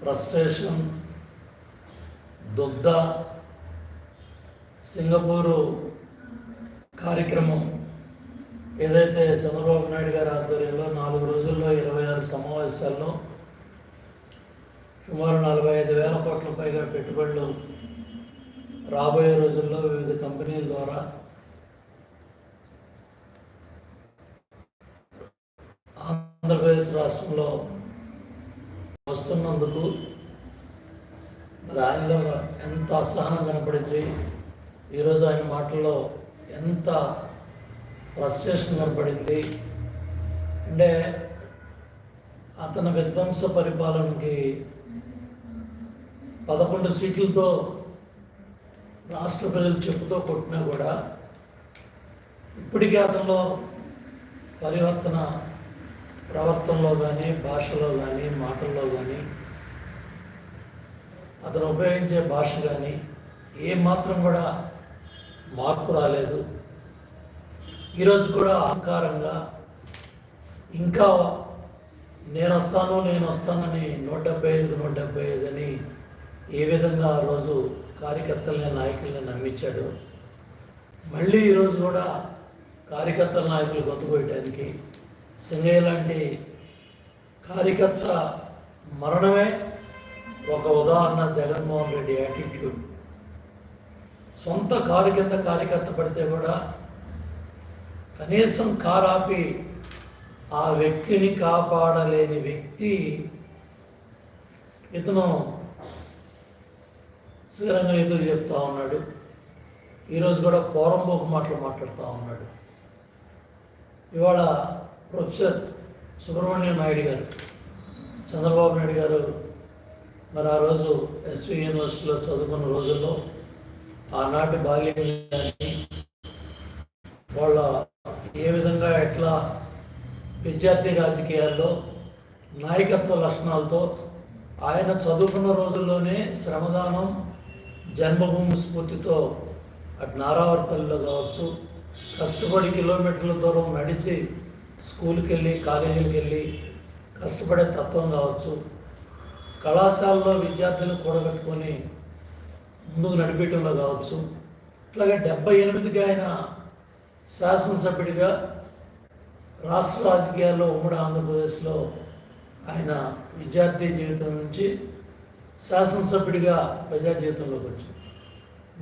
Frustration దుగ్ధ Singapore కార్యక్రమం ఏదైతే చంద్రబాబు నాయుడు గారి ఆధ్వర్యంలో నాలుగు రోజుల్లో ఇరవై ఆరు సమావేశాల్లో సుమారు నలభై ఐదు వేల కోట్ల పైగా పెట్టుబడులు రాబోయే రోజుల్లో వివిధ కంపెనీల ద్వారా ఆంధ్రప్రదేశ్ రాష్ట్రంలో వస్తున్నందుకు మరి ఆయనలో ఎంత అసహనం కనపడింది ఈరోజు ఆయన మాటల్లో ఎంత ఫ్రస్ట్రేషన్ కనపడింది. అంటే అతని విధ్వంస పరిపాలనకి పదకొండు సీట్లతో రాష్ట్ర ప్రజలు చెప్పుతో కొట్టినా కూడా ఇప్పటికీ అతనిలో పరివర్తన ప్రవర్తనలో కానీ భాషలో కానీ మాటల్లో కానీ అతను ఉపయోగించే భాష కానీ ఏ మాత్రం కూడా మార్పు రాలేదు. ఈరోజు కూడా అహంకారంగా ఇంకా నేను వస్తాను నేను వస్తానని నూట డెబ్బై ఐదుకు నూట డెబ్బై ఐదు అని ఏ విధంగా ఆ రోజు కార్యకర్తలని నాయకుల్ని నమ్మించాడు. మళ్ళీ ఈరోజు కూడా కార్యకర్తల నాయకులు గొంతుకోయటానికి సింగయ్య లాంటి కార్యకర్త మరణమే ఒక ఉదాహరణ జగన్మోహన్ రెడ్డి యాటిట్యూడ్ సొంత కారు కింద కార్యకర్త పడితే కూడా కనీసం కారు ఆపి ఆ వ్యక్తిని కాపాడలేని వ్యక్తి ఇతను శ్రీరంగ ఎదురు చెప్తా ఉన్నాడు. ఈరోజు కూడా పోరంబోకు మాటలు మాట్లాడుతూ ఉన్నాడు. ఇవాళ ప్రొఫెసర్ సుబ్రహ్మణ్యం నాయుడు గారు చంద్రబాబు నాయుడు గారు మరి ఆ రోజు ఎస్వి యూనివర్సిటీలో చదువుకున్న రోజుల్లో ఆనాటి బాల్యాన్ని వాళ్ళ ఏ విధంగా ఎట్లా విద్యార్థి రాజకీయాల్లో నాయకత్వ లక్షణాలతో ఆయన చదువుకున్న రోజుల్లోనే శ్రమదానం జన్మభూమి స్ఫూర్తితో అటు నారావరపల్లిలో కావచ్చు కష్టపడి కిలోమీటర్ల దూరం నడిచి స్కూల్కి వెళ్ళి కాలేజీలకు వెళ్ళి కష్టపడే తత్వం కావచ్చు. కళాశాలలో విద్యార్థులను కూడగట్టుకొని ముందుకు నడిపేయటంలో కావచ్చు. ఇట్లాగే డెబ్బై ఎనిమిదికి ఆయన శాసనసభ్యుడిగా రాష్ట్ర రాజకీయాల్లో ఉమ్మడి ఆంధ్రప్రదేశ్లో ఆయన విద్యార్థి జీవితం నుంచి శాసనసభ్యుడిగా ప్రజా జీవితంలోకి వచ్చారు.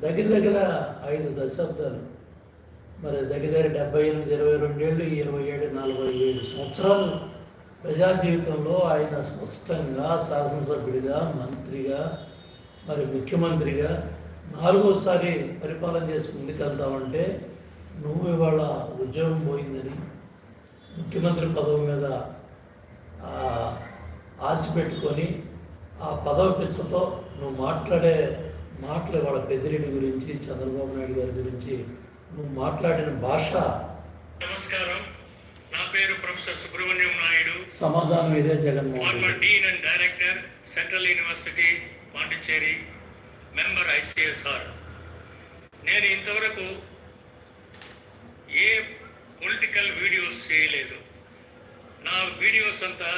దగ్గర దగ్గర ఐదు దశాబ్దాలు మరి దగ్గర దగ్గర డెబ్బై ఎనిమిది ఇరవై రెండేళ్ళు ఇరవై ఏడు నలభై ఏడు సంవత్సరాలు ప్రజా జీవితంలో ఆయన స్పష్టంగా శాసనసభ్యుడిగా మంత్రిగా మరి ముఖ్యమంత్రిగా నాలుగోసారి పరిపాలన చేసి ముందుకెళ్తామంటే నువ్వు ఇవాళ ఉద్యోగం పోయిందని ముఖ్యమంత్రి పదవి మీద ఆశ పెట్టుకొని ఆ పదవి పిచ్చతో నువ్వు మాట్లాడే మాటలు వాళ్ళ పెద్దిరెడ్డి గురించి చంద్రబాబు నాయుడు గారి గురించి నువ్వు మాట్లాడిన భాష నమస్కారం. నా పేరు ప్రొఫెసర్ సుబ్రహ్మణ్యం నాయుడు. సమాధానం ఇదే Jaganmohan former dean and director central university Pondicherry member ICSR నేను ఇంతవరకు ఏ పొలిటికల్ వీడియోస్ చేయలేదు. నా వీడియోస్ అంతా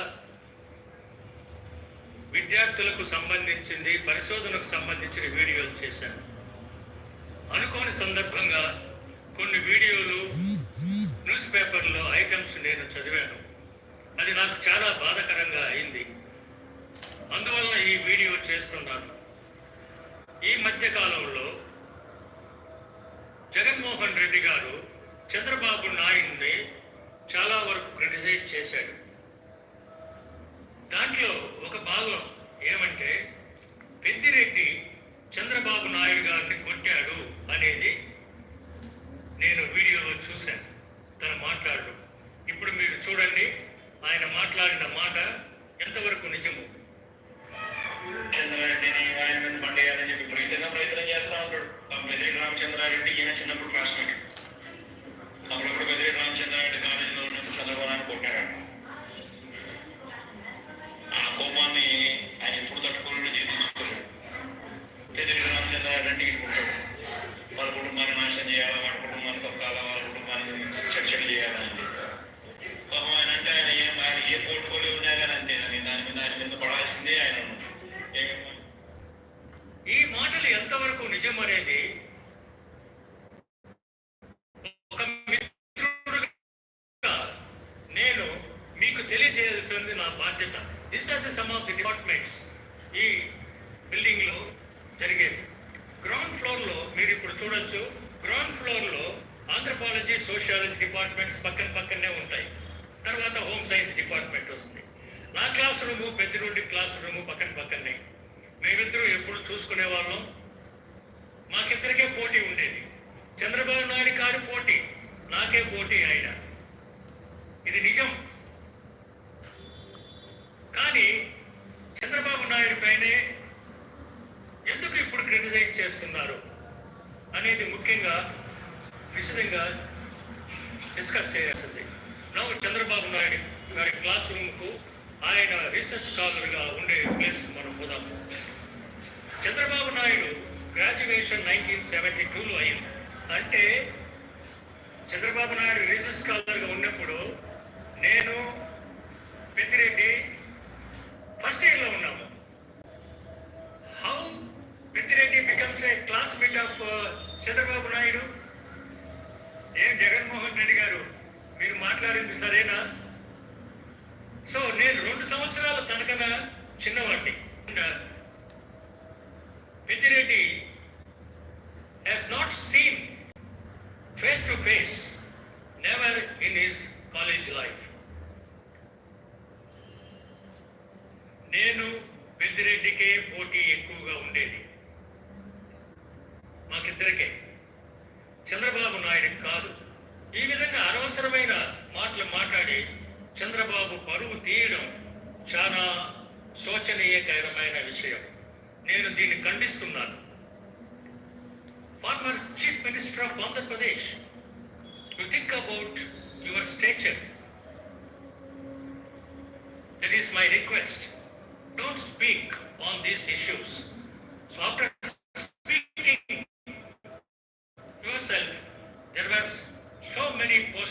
విద్యార్థులకు సంబంధించింది పరిశోధనకు సంబంధించిన వీడియోలు చేశాను. అనుకోని సందర్భంగా కొన్ని వీడియోలు న్యూస్ పేపర్లో ఐటమ్స్ నేను చదివాను. అది నాకు చాలా బాధకరంగా అయింది. అందువలన ఈ వీడియో చేస్తున్నాను. ఈ మధ్య కాలంలో జగన్మోహన్ రెడ్డి గారు చంద్రబాబు నాయుడిని చాలా వరకు క్రిటిసైజ్ చేశాడు. కుటుంబాన్ని చర్చలు చేయాలని పాపం ఆయన అంటే ఆయన ఏం ఆయన ఏ పోర్ట్ఫోలియో ఉన్నా కానీ అంతే దాని మీద ఆయన మీద పడాల్సిందే ఆయన. ఈ మాటలు ఎంతవరకు నిజం అనేది ఒక మిత్రుడుగా నేను మీకు తెలియజేయాల్సింది నా బాధ్యత. This are the some of the departments ఈ బిల్డింగ్లో జరిగేది గ్రౌండ్ ఫ్లోర్లో మీరు ఇప్పుడు చూడొచ్చు గ్రౌండ్ ఫ్లోర్లో ఆంథ్రపాలజీ సోషియాలజీ డిపార్ట్మెంట్స్ పక్కన పక్కనే ఉంటాయి తర్వాత హోమ్ సైన్స్ డిపార్ట్మెంట్ వస్తుంది నా క్లాస్ రూము పెద్ద నుండి క్లాస్ రూము పక్కన పక్కనే మేమిద్దరూ ఎప్పుడు చూసుకునే వాళ్ళం మాకిద్దరికే పోటీ ఉండేది చంద్రబాబు నాయుడు గారి పోటీ నాకే పోటీ ఆయన ఇది నిజం కానీ చంద్రబాబు నాయుడు పైనే ఎందుకు ఇప్పుడు క్రిటిసైజ్ చేస్తున్నారు అనేది ముఖ్యంగా విశదంగా డిస్కస్ చేయాల్సింది. నాకు చంద్రబాబు నాయుడు గారి క్లాస్ రూమ్కు ఆయన రీసెర్చ్ స్కాలర్గా ఉండే ప్లేస్ మనం పోదాము Chandrababu Naidu graduation nineteen seventy టూలో అయింది అంటే చంద్రబాబు నాయుడు రీసెర్చ్ స్కాలర్గా ఉన్నప్పుడు నేను పెద్దిరెడ్డి ఫస్ట్ ఇయర్లో ఉన్నాము Peddireddy a classmate of Chandrababu Naidu ఏం జగన్మోహన్ రెడ్డి గారు. మీరు మాట్లాడింది సరేనా? సో నేను రెండు సంవత్సరాల తనకన్నా చిన్నవాడిని. Peddireddy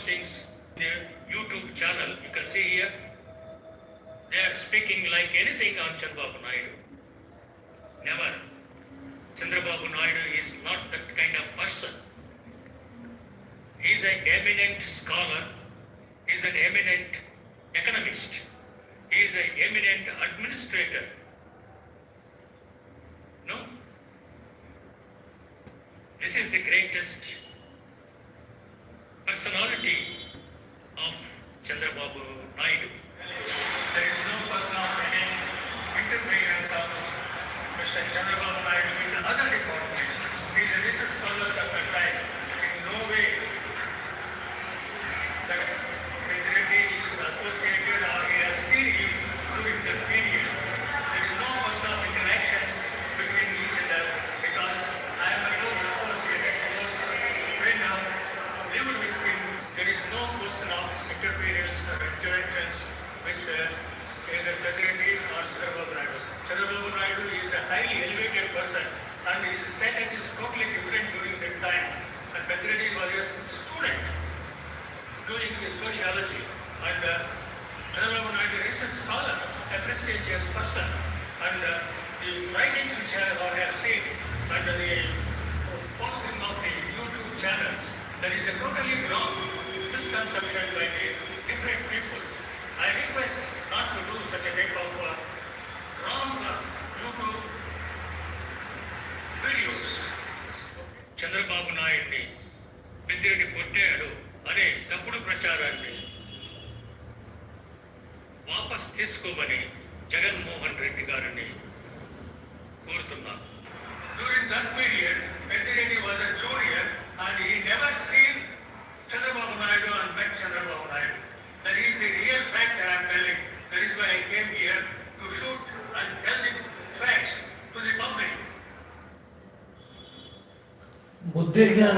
postings in the YouTube channel. You can see here. They are speaking like anything on Chandrababu Naidu. Never. Chandrababu Naidu is not that kind of person. He is an eminent scholar, he is an eminent economist, he is an eminent administrator. No? This is the greatest personality of Chandrababu Naidu. There is no person of any interference of Mr. Chandrababu Naidu with the other departments. These research scholars of the time in no way that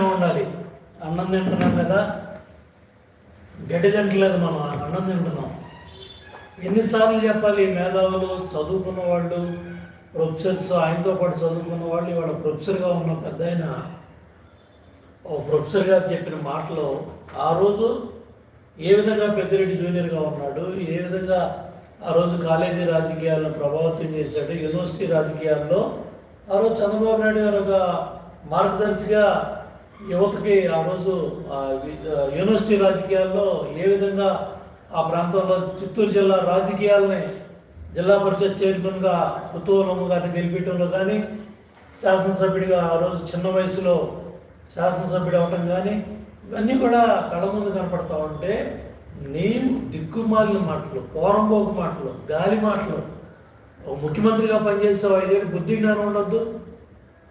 జ్ఞానం ఉండాలి. అన్నం తింటున్నాం కదా. గడ్డి తింటలేదు మనం అన్నం తింటున్నాం. ఎన్నిసార్లు చెప్పాలి మేధావులు చదువుకున్న వాళ్ళు ప్రొఫెసర్స్ ఆయనతో పాటు చదువుకున్న వాళ్ళు ఇవాళ ప్రొఫెసర్గా ఉన్న పెద్ద ఆయన ఓ ప్రొఫెసర్ గారు చెప్పిన మాటలో ఆ రోజు ఏ విధంగా పెద్దిరెడ్డి జూనియర్గా ఉన్నాడు ఏ విధంగా ఆ రోజు కాలేజీ రాజకీయాలను ప్రభావితం చేశాడు యూనివర్సిటీ రాజకీయాల్లో ఆ రోజు చంద్రబాబు నాయుడు గారు ఒక మార్గదర్శిగా యువతకి ఆ రోజు యూనివర్సిటీ రాజకీయాల్లో ఏ విధంగా ఆ ప్రాంతంలో చిత్తూరు జిల్లా రాజకీయాలని జిల్లా పరిషత్ చైర్మన్గా కుతూహలమ్మ గారిని గెలిపించడంలో కానీ శాసనసభ్యుడిగా ఆ రోజు చిన్న వయసులో శాసనసభ్యుడు అవ్వడం కానీ ఇవన్నీ కూడా కళ్ళ ముందు కనపడతా ఉంటే నేను దిక్కుమాలిన మాటలు పోరంబోకు మాటలు గాలి మాటలు ముఖ్యమంత్రిగా పనిచేసే ఐదేళ్ళు బుద్ధి జ్ఞానం ఉండొద్దు.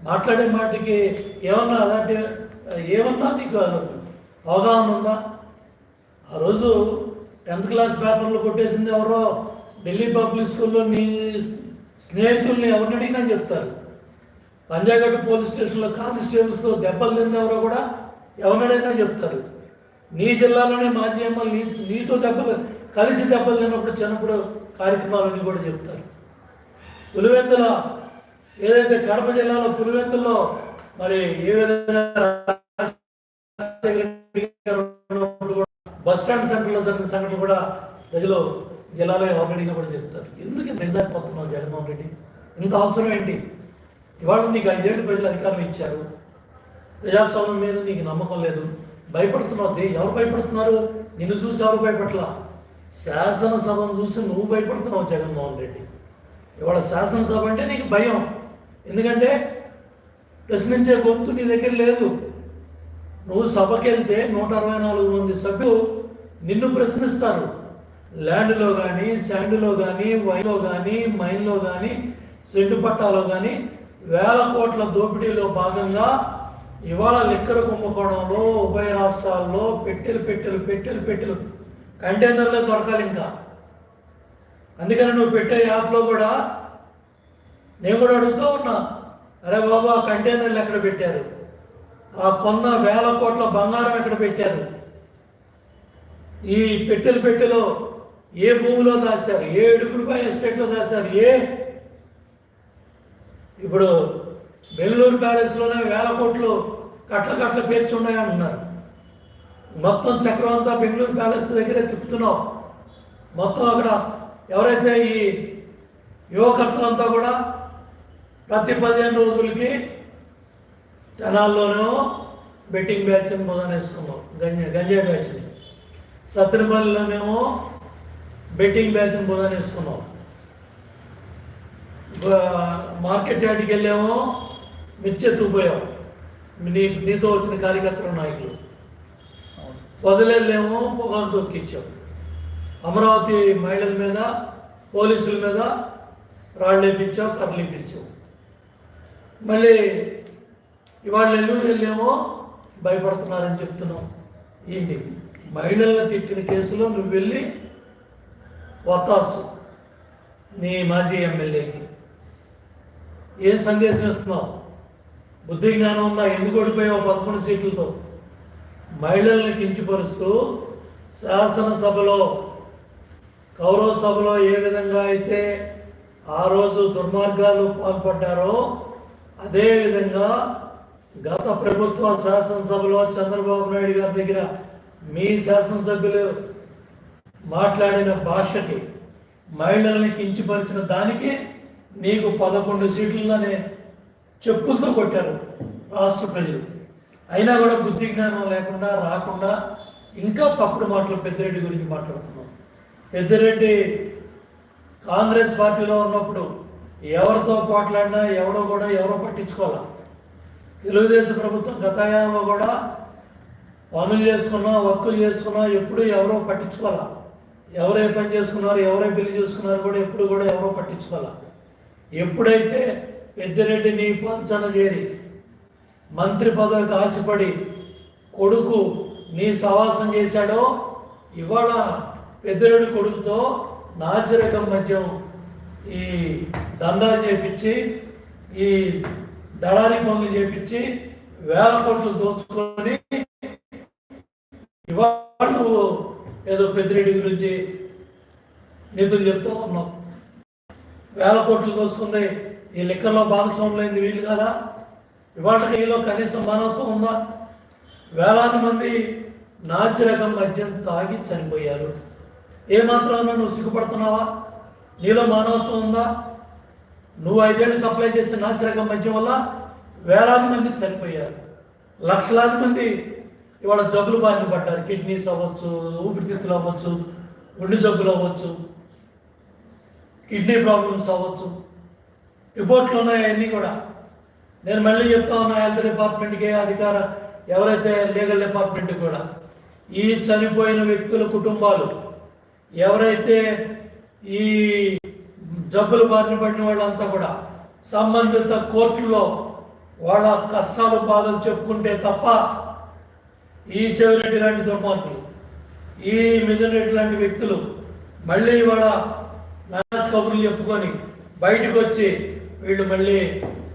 మాట్లాడే మాటకి ఏమన్నా అలాంటి ఏమన్నా నీకు అవగాహన ఉందా? ఆ రోజు టెన్త్ క్లాస్ పేపర్లు కొట్టేసింది ఎవరో ఢిల్లీ పబ్లిక్ స్కూల్లో నీ స్నేహితుల్ని ఎవరిని అడిగినా చెప్తారు. పంజాగట్ పోలీస్ స్టేషన్లో కానిస్టేబుల్స్తో దెబ్బలు తిన్న ఎవరో కూడా ఎవరినైనా చెప్తారు. నీ జిల్లాలోనే మాజీ ఎమ్మెల్యే నీ నీతో దెబ్బలు కలిసి దెబ్బలు తిన్నప్పుడు చిన్నప్పుడు కార్యక్రమాలన్నీ కూడా చెప్తారు. పులివెందుల ఏదైతే కడప జిల్లాలో పులివెందుల్లో మరి ఏ విధంగా బస్ స్టాండ్ సెంటర్లో జరిగిన సంఘటన కూడా ప్రజలు జిల్లాలో ఆల్రెడీగా కూడా చెప్తారు ఎందుకు ఇంత ఎగ్జాక్ట్ పోతున్నావు జగన్మోహన్ రెడ్డి? ఇంత అవసరం ఏంటి? ఇవాళ నీకు ఐదేళ్ళు ప్రజలు అధికారం ఇచ్చారు. ప్రజాస్వామ్యం మీద నీకు నమ్మకం లేదు. భయపడుతున్నావు. దే- ఎవరు భయపడుతున్నారు? నిన్ను చూసి ఎవరు భయపడలా శాసనసభను చూసి నువ్వు భయపడుతున్నావు జగన్మోహన్ రెడ్డి. ఇవాళ శాసనసభ అంటే నీకు భయం. ఎందుకంటే ప్రశ్నించే గొంతు నీ దగ్గర లేదు. నువ్వు సభకి వెళ్తే నూట అరవై నాలుగు మంది సభ్యులు నిన్ను ప్రశ్నిస్తారు. ల్యాండ్లో కానీ శాండ్లో కానీ వైన్లో కానీ మైన్లో కానీ సెంటు పట్టాలో కానీ వేల కోట్ల దోపిడీలో భాగంగా ఇవాళ లిక్కర కుంభకోణంలో ఉభయ రాష్ట్రాల్లో పెట్టెలు పెట్టెలు పెట్టెలు పెట్టెలు కంటైనర్లో దొరకాలి ఇంకా. అందుకని నువ్వు పెట్టే యాప్లో కూడా నేను కూడా అడుగుతూ ఉన్నా. అరే బాబా కంటైనర్లు ఎక్కడ పెట్టారు? ఆ కొన్న వేల కోట్ల బంగారం ఎక్కడ పెట్టారు? ఈ పెట్టెలు పెట్టెలో ఏ భూమిలో దాచారు ఏ ఇడుకులపై ఎస్టేట్లో దాచారు ఏ? ఇప్పుడు బెంగళూరు ప్యాలెస్లోనే వేల కోట్లు కట్ల కట్ల పేర్చి ఉన్నాయంటున్నారు. మొత్తం చక్రం అంతా బెంగళూరు ప్యాలెస్ దగ్గరే తిప్పుతున్నాం. మొత్తం అక్కడ ఎవరైతే ఈ యువకర్తలంతా కూడా ప్రతి పదిహేను రోజులకి తెనాల్లోనూ బెట్టింగ్ బ్యాచ్ మొదలు వేసుకున్నాం. గంజా గంజా బ్యాచ్ని సత్యనపల్లిలోనేమో బెట్టింగ్ బ్యాచ్ మొదలు వేసుకున్నాం. మార్కెట్ యార్డ్కి వెళ్ళామో మిర్చి ఎత్తుకుపోయాం. నీ నీతో వచ్చిన కార్యకర్తల నాయకులు. వదిలేళ్ళేమో పొగలు దొక్కించాం అమరావతి మహిళల మీద పోలీసుల మీద రాళ్ళు వేపించాం కర్రలు వేపించాం. మళ్ళీ ఇవాళ నెల్లూరు వెళ్ళేమో భయపడుతున్నారని చెప్తున్నాం. ఏంటి? మహిళలను తిట్టిన కేసులో నువ్వు వెళ్ళి వత్తాసు నీ మాజీ ఎమ్మెల్యేకి. ఏం సందేశం ఇస్తున్నావు? బుద్ధి జ్ఞానం ఉందా? ఎందుకు ఓడిపోయావు పదకొండు సీట్లతో? మహిళల్ని కించపరుస్తూ శాసనసభలో కౌరవ సభలో ఏ విధంగా అయితే ఆ రోజు దుర్మార్గాలు పాల్పడ్డారో అదేవిధంగా గత ప్రభుత్వ శాసనసభలో చంద్రబాబు నాయుడు గారి దగ్గర మీ శాసనసభ్యులు మాట్లాడిన భాషకి మహిళల్ని కించిపరిచిన దానికి నీకు పదకొండు సీట్లనే చెప్పులతో కొట్టారు రాష్ట్ర ప్రజలు. అయినా కూడా బుద్ధి జ్ఞానం లేకుండా రాకుండా ఇంకా తప్పుడు మాటలు పెద్దిరెడ్డి గురించి మాట్లాడుతున్నాం. పెద్దిరెడ్డి కాంగ్రెస్ పార్టీలో ఉన్నప్పుడు ఎవరితో పోట్లాడినా ఎవడో కూడా ఎవరో పట్టించుకోవాలి? తెలుగుదేశం ప్రభుత్వం గతాయంలో కూడా పనులు చేసుకున్నా వర్కులు చేసుకున్నా ఎప్పుడు ఎవరో పట్టించుకోవాలా? ఎవరే పని చేసుకున్నారు ఎవరే పెళ్ళి చేసుకున్నారు కూడా ఎప్పుడు కూడా ఎవరో పట్టించుకోవాలా? ఎప్పుడైతే పెద్దిరెడ్డి నీ పంచన చేరి మంత్రి పదవికి ఆశపడి కొడుకు నీ సవాసం చేశాడో ఇవాళ పెద్దిరెడ్డి కొడుకుతో నాసిరకం మధ్యం ఈ దందాలు చేపించి ఈ దళారీ పనులు చేపించి వేల కోట్లు దోచుకొని ఇవాళ నువ్వు ఏదో పెద్దిరెడ్డి గురించి నిధులు చెప్తూ ఉన్నావు. వేల కోట్లు దోసుకుంది ఈ లెక్కల్లో భాగస్వాములైంది వీళ్ళు కదా. ఇవాళ ఈలో కనీసం మానవత్వం ఉందా? వేలాది మంది నాసిరకం మద్యం తాగి చనిపోయారు. ఏమాత్రం నువ్వు సిగ్గుపడుతున్నావా? నీలో మానవత్వం ఉందా? నువ్వు ఐదేళ్ళు సప్లై చేసిన నాసిరకం మద్యం వల్ల వేలాది మంది చనిపోయారు. లక్షలాది మంది ఇవాళ జబ్బులు బారిన పడ్డారు. కిడ్నీస్ అవ్వచ్చు ఊపిరితిత్తులు అవ్వచ్చు గుండె జబ్బులు అవ్వచ్చు కిడ్నీ ప్రాబ్లమ్స్ అవ్వచ్చు. రిపోర్ట్లు ఉన్నాయి అన్నీ కూడా. నేను మళ్ళీ చెప్తా ఉన్నా హెల్త్ డిపార్ట్మెంట్కి అధికార ఎవరైతే లీగల్ డిపార్ట్మెంట్ కూడా ఈ చనిపోయిన వ్యక్తుల కుటుంబాలు ఎవరైతే ఈ జబ్బులు బారిన పడిన వాళ్ళంతా కూడా సంబంధిత కోర్టులో వాళ్ళ కష్టాలు బాధలు చెప్పుకుంటే తప్ప ఈ చెవిరెడ్డి లాంటి దుర్మార్గులు ఈ మిథునరెడ్డి లాంటి వ్యక్తులు మళ్ళీ ఇవాళ నాస్ కబుర్లు చెప్పుకొని బయటకు వచ్చి వీళ్ళు మళ్ళీ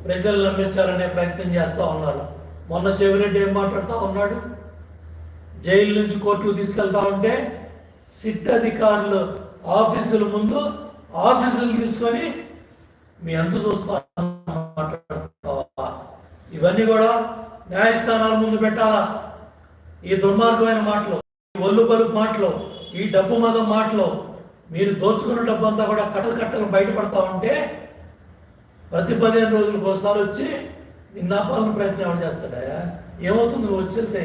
ప్రజలు నమ్మించాలనే ప్రయత్నం చేస్తూ ఉన్నారు. మొన్న చెవిరెడ్డి ఏం మాట్లాడుతూ ఉన్నాడు? జైలు నుంచి కోర్టుకు తీసుకెళ్తా ఉంటే సిట్ అధికారులు ఆఫీసుల ముందు ఆఫీసులు తీసుకొని మీ అంత చూస్తా ఇవన్నీ కూడా న్యాయస్థానాల ముందు పెట్టాలా? ఈ దుర్మార్గమైన మాటలు ఈ ఒళ్ళు బలుపు మాటలు ఈ డబ్బు మదం మాటలు మీరు దోచుకున్న డబ్బు అంతా కూడా కట్టలు కట్టలు బయటపడతా ఉంటే ప్రతి పదిహేను రోజులకు ఒకసారి వచ్చి నిన్నాపాలను ప్రయత్నం ఎవరు చేస్తాడా? ఏమవుతుంది? నువ్వు వచ్చిందే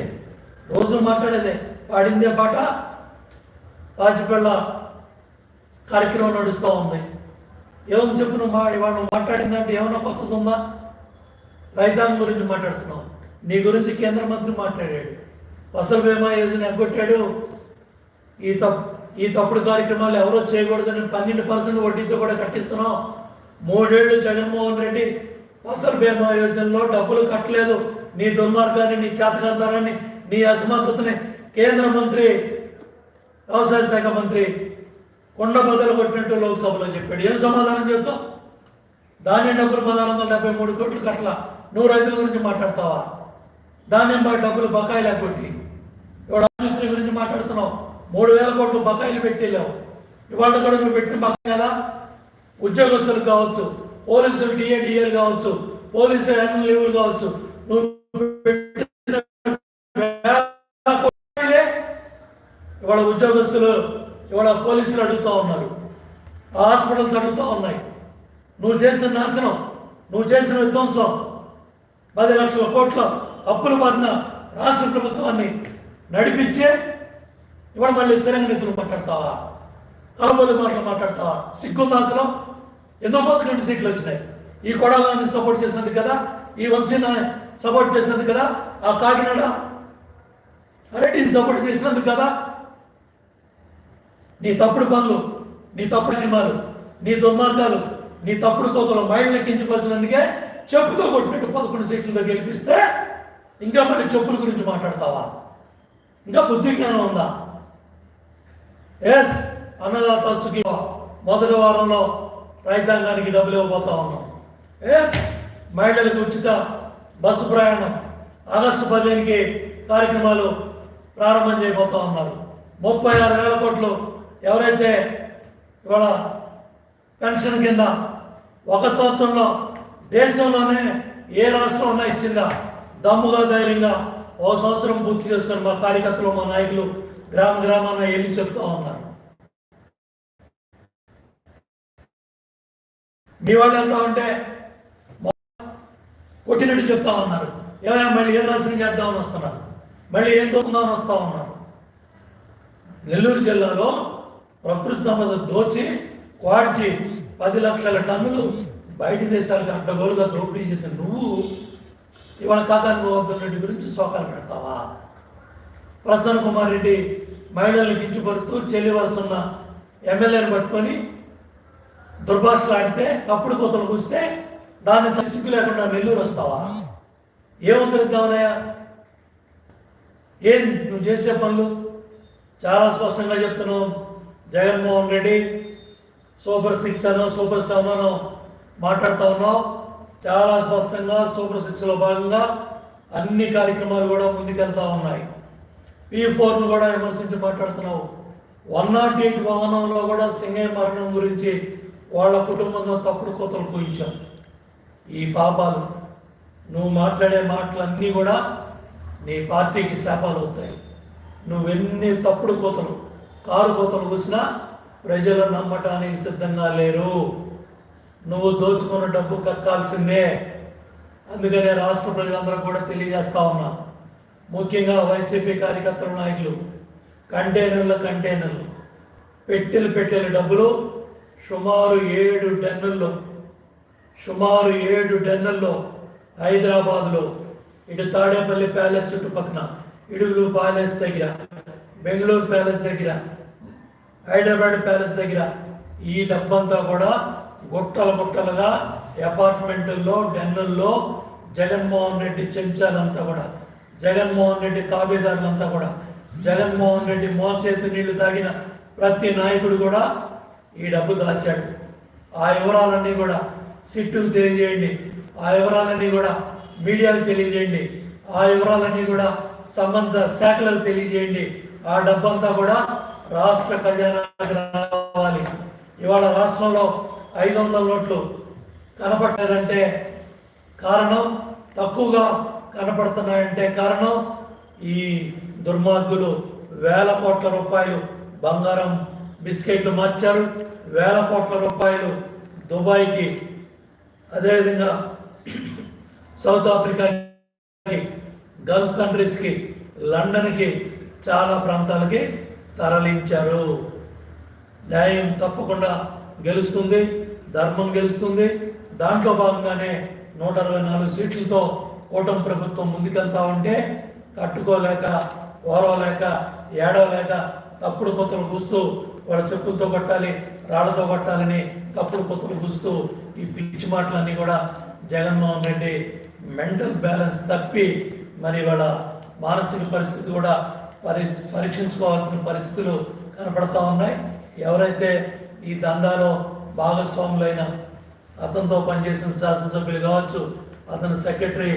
రోజు మాట్లాడేదే. పాడిందే పాట పాచిపళ్ళ కార్యక్రమం నడుస్తూ ఉంది. ఏమని చెప్పు నువ్వు మా ఇవాళ నువ్వు మాట్లాడిందంటే ఏమైనా కొత్తది ఉందా? రైతాంగం గురించి మాట్లాడుతున్నావు నీ గురించి కేంద్ర మంత్రి మాట్లాడాడు. ఫసల్ బీమా యోజన ఎగ్గొట్టాడు. ఈ తప్ ఈ తప్పుడు కార్యక్రమాలు ఎవరో చేయకూడదని పన్నెండు పర్సెంట్ వడ్డీతో కూడా కట్టిస్తున్నాం. మూడేళ్ళు జగన్మోహన్ రెడ్డి ఫసల్ బీమా యోజనలో డబ్బులు కట్టలేదు. నీ దుర్మార్గాన్ని నీ చేతకాంతారాన్ని నీ అసమర్థతని కేంద్ర మంత్రి వ్యవసాయ శాఖ మంత్రి కొండ బదులు కొట్టినట్టు లోక్సభలో చెప్పాడు. ఏం సమాధానం చెప్తావు? ధాన్యం డబ్బులు పదహారు వందల డెబ్బై మూడు కోట్లు కట్ల. నువ్వు రైతుల గురించి మాట్లాడతావా? ధాన్యం బా డబ్బులు బకాయిలు కొట్టి. ఇవాళ ఆఫీసుల గురించి మాట్లాడుతున్నావు. మూడు వేల కోట్లు బకాయిలు పెట్టేలేవు ఇవాళ కూడా నువ్వు పెట్టిన బకాయిలా? ఉద్యోగస్తులు కావచ్చు పోలీసులు డిఏడిఏలు కావచ్చు పోలీసు యాన్యువల్ కావచ్చు. నువ్వు ఇవాళ ఉద్యోగస్తులు ఇవాళ పోలీసులు అడుగుతూ ఉన్నారు. హాస్పిటల్స్ అడుగుతూ ఉన్నాయి. నువ్వు చేసిన నాశనం నువ్వు చేసిన విధ్వంసం. పది లక్షల కోట్ల అప్పులు బారిన రాష్ట్ర ప్రభుత్వాన్ని నడిపించే ఇవాళ మళ్ళీ స్థిరంగా నిధులు మాట్లాడతావా? కలబోలు మాటలు మాట్లాడతావా? సిగ్గుంది అసలు? ఎందుకు పోతే రెండు సీట్లు వచ్చినాయి? ఈ కొడాలని సపోర్ట్ చేసినది కదా ఈ వంశీని సపోర్ట్ చేసినది కదా ఆ కాకినాడ రెడ్డిని సపోర్ట్ చేసినందుకు కదా నీ తప్పుడు పనులు నీ తప్పుడు నియమాలు నీ దుర్మార్గాలు నీ తప్పుడు కోతలు మైళ్ళని కించపరిచినందుకే చెప్పుతో కొట్టినట్టు పదకొండు సీట్లతో గెలిపిస్తే ఇంకా మళ్ళీ చెప్పుల గురించి మాట్లాడతావా? ఇంకా బుద్ధి జ్ఞానం ఉందా? ఎస్ అన్నదాత సుఖీ మొదటి వారంలో రైతాంగానికి డబ్బులు ఇవ్వబోతా ఉన్నాం. ఎస్ మహిళలకు ఉచిత బస్సు ప్రయాణం. ఆగస్టు పదిహేనుకి కార్యక్రమాలు ప్రారంభం చేయబోతా ఉన్నారు. ముప్పై ఆరు వేల కోట్లు ఎవరైతే ఇవాళ పెన్షన్ కింద ఒక సంవత్సరంలో దేశంలోనే ఏ రాష్ట్రం ఉన్నా ఇచ్చిందా? దమ్ముగా ధైర్యంగా ఒక సంవత్సరం పూర్తి చేసుకొని మా కార్యకర్తలు మా నాయకులు గ్రామ గ్రామాన వెళ్ళి చెప్తూ ఉన్నారు. మీ వాళ్ళు ఎంత ఉంటే కొట్టినట్టు చెప్తా ఉన్నారు. ఏమైనా మళ్ళీ ఏం రాసిన చేద్దామని వస్తున్నారు? మళ్ళీ ఏం దొరుకుందామని వస్తా ఉన్నారు? నెల్లూరు జిల్లాలో ప్రకృతి సంపద దోచి క్వాడ్చి పది లక్షల టన్నులు బయట దేశాలకు అడ్డగోలుగా దోపిడీ చేసిన నువ్వు ఇవాళ కాకాని గోవర్ధన్ రెడ్డి గురించి శోకాలు పెడతావా? ప్రసన్న కుమార్ రెడ్డి మహిళల్ని కించుపడుతూ చెల్లి వరుస ఉన్న ఎమ్మెల్యేని పట్టుకొని దుర్భాషలు ఆడితే తప్పుడు కోతలు కూస్తే దాన్ని సిగ్గు లేకుండా నెల్లూరు వస్తావా? ఏముందరిద్దామనయ్యా ఏం నువ్వు చేసే పనులు? చాలా స్పష్టంగా చెప్తున్నావు. జగన్మోహన్ రెడ్డి సూపర్ సిక్స్ అనో సూపర్ సెవెన్ అనో మాట్లాడుతూ ఉన్నావు చాలా స్పష్టంగా సూపర్ సిక్స్లో భాగంగా అన్ని కార్యక్రమాలు కూడా ముందుకెళ్తా ఉన్నాయి. పీ ఫోర్ను కూడా విమర్శించి మాట్లాడుతున్నావు. వన్ నాట్ ఎయిట్ వాహనంలో కూడా సింగయ్య మరణం గురించి వాళ్ళ కుటుంబంలో తప్పుడు కోతలు కూయించాం ఈ పాపాలు నువ్వు మాట్లాడే మాటలన్నీ కూడా నీ పార్టీకి శాపాలు అవుతాయి. నువ్వెన్ని తప్పుడు కోతలు కారు కోతలు కూసినా ప్రజలు నమ్మటానికి సిద్ధంగా లేరు. నువ్వు దోచుకున్న డబ్బు కక్కాల్సిందే. అందుకనే రాష్ట్ర ప్రజలందరూ కూడా తెలియజేస్తా ఉన్నా. ముఖ్యంగా వైసీపీ కార్యకర్తల నాయకులు కంటైనర్లు కంటైనర్లు పెట్టెలు పెట్టెల డబ్బులు సుమారు ఏడు టన్నుల్లో సుమారు ఏడు టన్నుల్లో హైదరాబాద్లో ఇటు తాడేపల్లి ప్యాలెస్ చుట్టుపక్కన ఇడుగులు ప్యాలెస్ దగ్గర బెంగళూరు ప్యాలెస్ దగ్గర హైదరాబాద్ ప్యాలెస్ దగ్గర ఈ డబ్బంతా కూడా గుట్టల గుట్టలుగా అపార్ట్మెంట్లో డెన్నుల్లో జగన్మోహన్ రెడ్డి చెంచాలంతా కూడా జగన్మోహన్ రెడ్డి తాబేదారులంతా కూడా జగన్మోహన్ రెడ్డి మోచేతి నీళ్ళు తాగిన ప్రతి నాయకుడు కూడా ఈ డబ్బు దాచాడు. ఆ వివరాలన్నీ కూడా సిట్టుకు తెలియజేయండి. ఆ వివరాలన్నీ కూడా మీడియాకు తెలియజేయండి. ఆ వివరాలన్నీ కూడా సంబంధ శాఖలకు తెలియజేయండి. ఆ డబ్బంతా కూడా రాష్ట్ర కళ్యాణానికి రావాలి. ఇవాళ రాష్ట్రంలో ఐదు వందల నోట్లు కనపడలేదంటే కారణం తక్కువగా కనపడుతున్నాయంటే కారణం ఈ దుర్మార్గులు వేల కోట్ల రూపాయలు బంగారం బిస్కెట్లు మార్చారు. వేల కోట్ల రూపాయలు దుబాయ్కి అదేవిధంగా సౌత్ ఆఫ్రికాకి గల్ఫ్ కంట్రీస్కి లండన్కి చాలా ప్రాంతాలకి తరలించారు. న్యాయం తప్పకుండా గెలుస్తుంది ధర్మం గెలుస్తుంది. దాంట్లో భాగంగానే నూట అరవై నాలుగు సీట్లతో కూటమి ప్రభుత్వం ముందుకెళ్తా ఉంటే కట్టుకోలేక ఓరవలేక ఏడవలేక తప్పుడు కొత్తలు కూస్తూ వాళ్ళ చెప్పులతో కొట్టాలి రాళ్ళతో కొట్టాలని తప్పుడు కొత్తలు కూస్తూ ఈ పిచ్చి మాటలన్నీ కూడా జగన్మోహన్ రెడ్డి మెంటల్ బ్యాలెన్స్ తప్పి మరి వాళ్ళ మానసిక పరిస్థితి కూడా పరి పరీక్షించుకోవాల్సిన పరిస్థితులు కనపడతా ఉన్నాయి. ఎవరైతే ఈ దందాలో భాగస్వాములైన అతనితో పనిచేసిన శాసనసభ్యులు కావచ్చు అతని సెక్రటరీ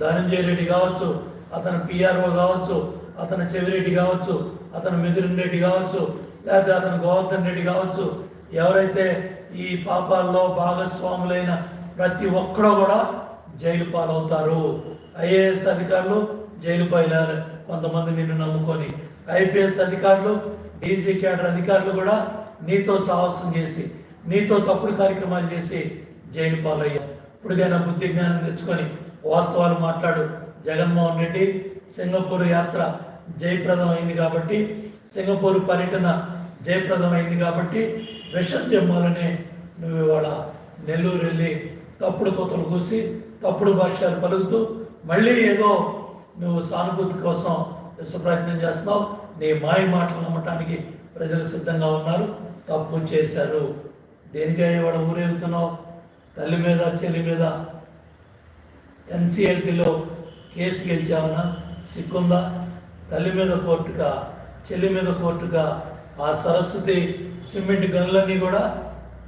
ధనంజయ రెడ్డి కావచ్చు అతని పిఆర్ఓ కావచ్చు అతని చెవిరెడ్డి కావచ్చు అతను మిథున్ రెడ్డి కావచ్చు లేకపోతే అతను గోవర్ధన్ రెడ్డి కావచ్చు ఎవరైతే ఈ పాపాల్లో భాగస్వాములైన ప్రతి ఒక్కడో కూడా జైలు పాలవుతారు. ఐఏఎస్ అధికారులు జైలు పాలారు కొంతమంది నిన్ను నమ్ముకొని. ఐపీఎస్ అధికారులు డీసీ క్యాడర్ అధికారులు కూడా నీతో సాహసం చేసి నీతో తప్పుడు కార్యక్రమాలు చేసి జైలు పాలయ్యారు. ఇప్పటికైనా బుద్ధి జ్ఞానం తెచ్చుకొని వాస్తవాలు మాట్లాడు. జగన్మోహన్ రెడ్డి సింగపూర్ యాత్ర జయప్రదం అయింది కాబట్టి సింగపూర్ పర్యటన జయప్రదం అయింది కాబట్టి విషం జమ్మాలనే నువ్వు ఇవాళ నెల్లూరు వెళ్ళి తప్పుడు కొత్తలు కూసి తప్పుడు భాష్యాలు పలుకుతూ మళ్ళీ ఏదో నువ్వు సానుభూతి కోసం ప్రయత్నం చేస్తున్నావు నీ మాయ మాటలు నమ్మటానికి ప్రజలు సిద్ధంగా ఉన్నారు. తప్పు చేశారు. దేనికై ఇవాళ ఊరేగుతున్నావు? తల్లి మీద చెల్లి మీద ఎన్సిఎల్టీలో కేసు గెలిచామన్నా సిక్కుందా తల్లి మీద కోర్టుగా చెల్లి మీద కోర్టుగా ఆ సరస్వతి సిమెంట్ గనులన్నీ కూడా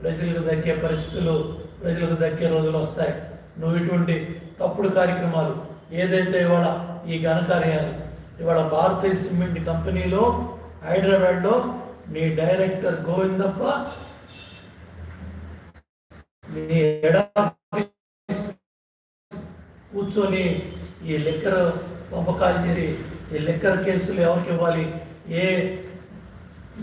ప్రజలకు దక్కే పరిస్థితులు ప్రజలకు దక్కే రోజులు వస్తాయి. నువ్వు ఇటువంటి తప్పుడు కార్యక్రమాలు ఏదైతే ఇవాళ ఈ ఘనకార్యాలు ఇవాళ భారతీయ సిమెంట్ కంపెనీలో హైదరాబాద్లో నీ డైరెక్టర్ గోవిందప్ప నీ హెడ్ ఆఫీస్ కూర్చొని ఈ లెక్కర్ పంపకాలు చేసి ఈ లెక్కర్ కేసులు ఎవరికి ఇవ్వాలి ఏ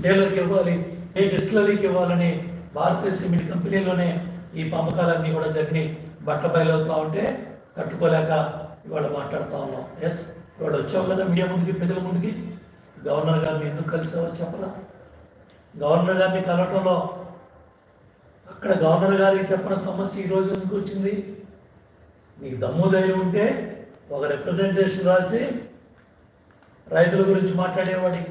డీలర్కి ఇవ్వాలి ఏ డిస్టిలరీకి ఇవ్వాలని భారతీయ సిమెంట్ కంపెనీలోనే ఈ పంపకాలన్నీ కూడా జరిగినాయి. బట్టబయలవుతూ ఉంటే తట్టుకోలేక ఇవాళ మాట్లాడుతూ ఉన్నాం. ఎస్ ఇవాళ వచ్చావు కదా మీడియా ముందుకి ప్రజల ముందుకి. గవర్నర్ గారిని ఎందుకు కలిసావో చెప్పలా గవర్నర్ గారిని కలవటంలో అక్కడ గవర్నర్ గారికి చెప్పిన సమస్య ఈ రోజు ఎందుకు వచ్చింది? నీకు దమ్ము ధైర్యం ఉంటే ఒక రిప్రజెంటేషన్ రాసి రైతుల గురించి మాట్లాడేవాడి.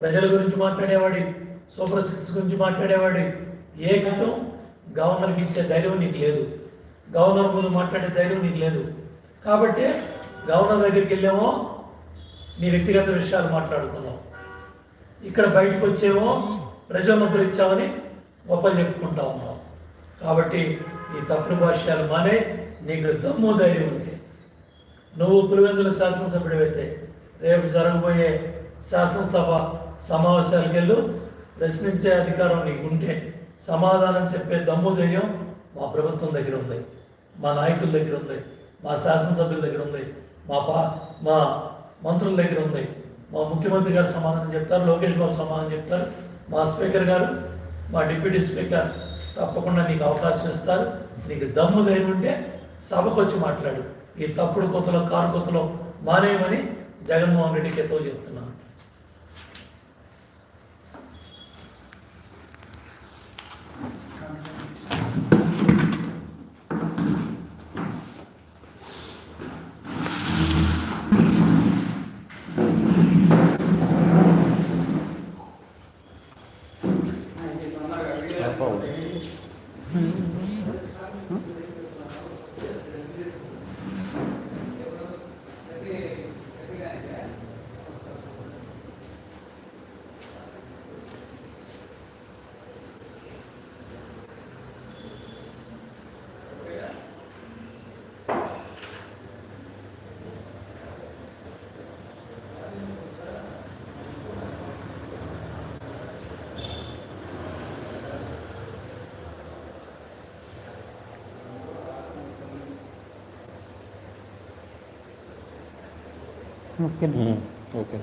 ప్రజల గురించి మాట్లాడేవాడి. సూపర్ సిక్స్ గురించి మాట్లాడేవాడి. ఏ కథం? గవర్నర్కి ఇచ్చే ధైర్యం నీకు లేదు. గవర్నర్ గురించి మాట్లాడే ధైర్యం నీకు లేదు. కాబట్టి గవర్నర్ దగ్గరికి వెళ్ళామో నీ వ్యక్తిగత విషయాలు మాట్లాడుకున్నాం. ఇక్కడ బయటకు వచ్చేమో ప్రజామంత్రి ఇచ్చామని గొప్పలు చెప్పుకుంటా ఉన్నాం. కాబట్టి ఈ తప్పుడు భాష్యాలు మానే నీకు దమ్ము ధైర్యం ఉంది. నువ్వు పులివెందుల శాసనసభ్యుడివైతే రేపు జరగబోయే శాసనసభ సమావేశాలకు వెళ్ళు. ప్రశ్నించే అధికారం నీకు ఉంటే సమాధానం చెప్పే దమ్ము ధైర్యం మా ప్రభుత్వం దగ్గర ఉంది. మా నాయకుల దగ్గర ఉంది మా శాసనసభ్యుల దగ్గర ఉంది మా పా మా మంత్రుల దగ్గర ఉంది. మా ముఖ్యమంత్రి గారు సమాధానం చెప్తారు లోకేష్ బాబు సమాధానం చెప్తారు. మా స్పీకర్ గారు మా డిప్యూటీ స్పీకర్ తప్పకుండా నీకు అవకాశం ఇస్తారు. నీకు దమ్ము ధైర్యం ఉంటే సభకు వచ్చి మాట్లాడు. ఈ తప్పుడు కొత్తలో కారు కొత్తలో మానేయమని జగన్మోహన్ రెడ్డికి ఎతో చెప్తున్నాను ఓకే ఓకే.